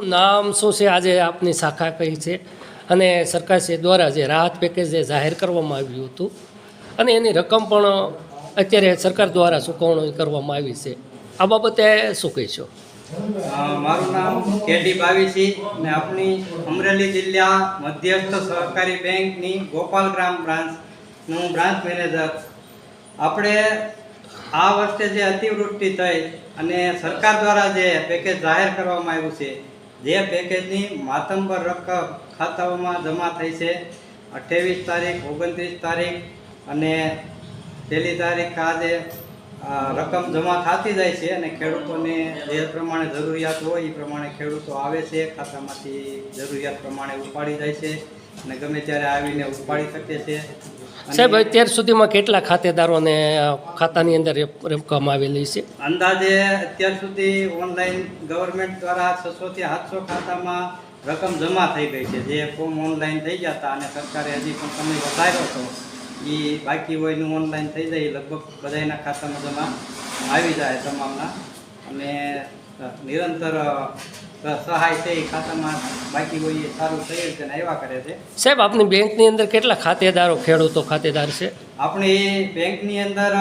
નામ શું છે આજે આપની શાખા કઈ છે? અને સરકારશ્રી દ્વારા જે રાહત પેકેજ જે જાહેર કરવામાં આવ્યું હતું, અને એની રકમ પણ અત્યારે સરકાર દ્વારા ચૂકવણી કરવામાં આવી છે. આ બાબતે શું કહીશો? મારું નામ કેડી બાવીસી અને આપણી અમરેલી જિલ્લા મધ્યસ્થ સહકારી બેંકની ગોપાલ ગ્રામ બ્રાન્ચનું બ્રાન્ચ મેનેજર. આપણે આ વર્ષે જે અતિવૃષ્ટિ થઈ અને સરકાર દ્વારા જે પેકેજ જાહેર કરવામાં આવ્યું છે જે પેકેજની માતંબર રકમ ખાતાઓમાં જમા થઈ છે અઠ્ઠાવીસ તારીખ, ઓગણત્રીસ તારીખ અને પહેલી તારીખ આજે રકમ જમા થતી જાય છે અને ખેડૂતોને જે પ્રમાણે જરૂરિયાત હોય એ પ્રમાણે ખેડૂતો આવે છે, ખાતામાંથી જરૂરિયાત પ્રમાણે ઉપાડી જાય છે. અને ગમે ત્યારે આવીને ઉપાડી શકે છે. સાહેબ અત્યાર સુધીમાં કેટલા ખાતેદારોને ખાતાની અંદર રકમ આવેલી છે? અંદાજે અત્યાર સુધી ઓનલાઈન ગવર્મેન્ટ દ્વારા છસો થી સાતસો ખાતામાં રકમ જમા થઈ ગઈ છે. જે ફોર્મ ઓનલાઈન થઈ ગયા હતા અને સરકારે હજી પણ સમય વધાર્યો હતો. એ બાકી હોયનું ઓનલાઈન થઈ જાય લગભગ બધાના ખાતામાં જમા આવી જાય તમામના અને નિરંતર સહાય છે એ ખાતામાં બાકી હોય એ સારું થઈ રીતે આવ્યા કરે છે. સાહેબ આપની બેંકની અંદર કેટલા ખાતેદારો ખેડૂતો ખાતેદાર છે? આપણી બેંકની અંદર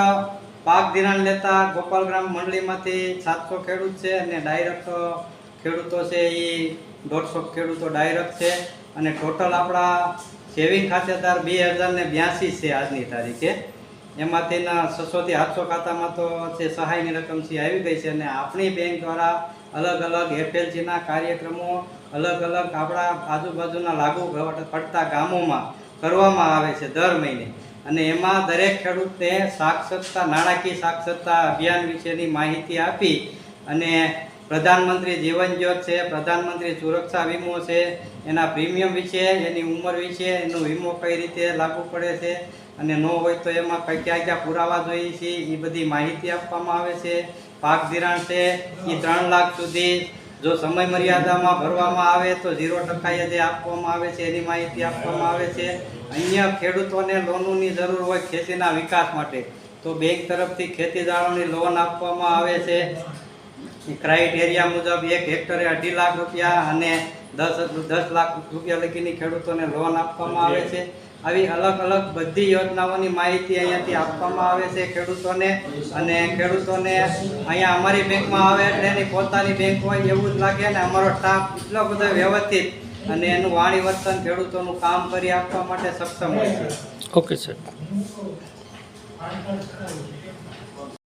પાક ધિરાણ લેતા ગોપાલગ્રામ મંડળીમાંથી સાતસો ખેડૂત છે અને ડાયરેક્ટ ખેડૂતો છે એ દોઢસો ખેડૂતો ડાયરેક્ટ છે. અને ટોટલ આપણા સેવિંગ ખાતેદાર બે હજાર ને બ્યાસી છે આજની તારીખે. એમાંથી છસોથી આઠસો ખાતામાં તો છે સહાયની રકમ છે આવી ગઈ છે અને આપણી બેંક દ્વારા અલગ અલગ એફએલજીના કાર્યક્રમો, અલગ અલગ આપણા આજુબાજુના લાગુ પડતા ગામોમાં કરવામાં આવે છે દર મહિને. અને એમાં દરેક ખેડૂતને સાક્ષરતા, નાણાકીય સાક્ષરતા અભિયાન વિશેની માહિતી આપી અને પ્રધાનમંત્રી જીવન જ્યોત છે, પ્રધાનમંત્રી સુરક્ષા વીમો છે, એના પ્રીમિયમ વિશે, એની ઉંમર વિશે, એનો વીમો કઈ રીતે લાગુ પડે છે, અને ન હોય તો એમાં કઈ ક્યાં ક્યાં પુરાવા જોઈએ છે એ બધી માહિતી આપવામાં આવે છે. પાક ધિરાણ છે એ ત્રણ લાખ સુધી જો સમય મર્યાદામાં ભરવામાં આવે તો ઝીરો ટકા જે આપવામાં આવે છે, એની માહિતી આપવામાં આવે છે. અહીંયા ખેડૂતોને લોનોની જરૂર હોય ખેતીના વિકાસ માટે. તો બેંક તરફથી ખેતીદારોની લોન આપવામાં આવે છે. ક્રાઇટેરિયા મુજબ એક હેક્ટરે અઢી લાખ રૂપિયા અને દસ દસ લાખ રૂપિયા લગીની ખેડૂતોને લોન આપવામાં આવે છે. આવી અલગ અલગ બધી યોજનાઓની માહિતી અહીંયાથી આપવામાં આવે છે ખેડૂતોને. અને ખેડૂતોને અહીંયા અમારી બેંકમાં આવે એટલે એની પોતાની બેંક હોય એવું જ લાગે અને અમારો સ્ટાફ એટલો બધો વ્યવસ્થિત અને એનું વાણી વર્તન ખેડૂતોનું કામ કરી આપવા માટે સક્ષમ હોય છે. Okay sir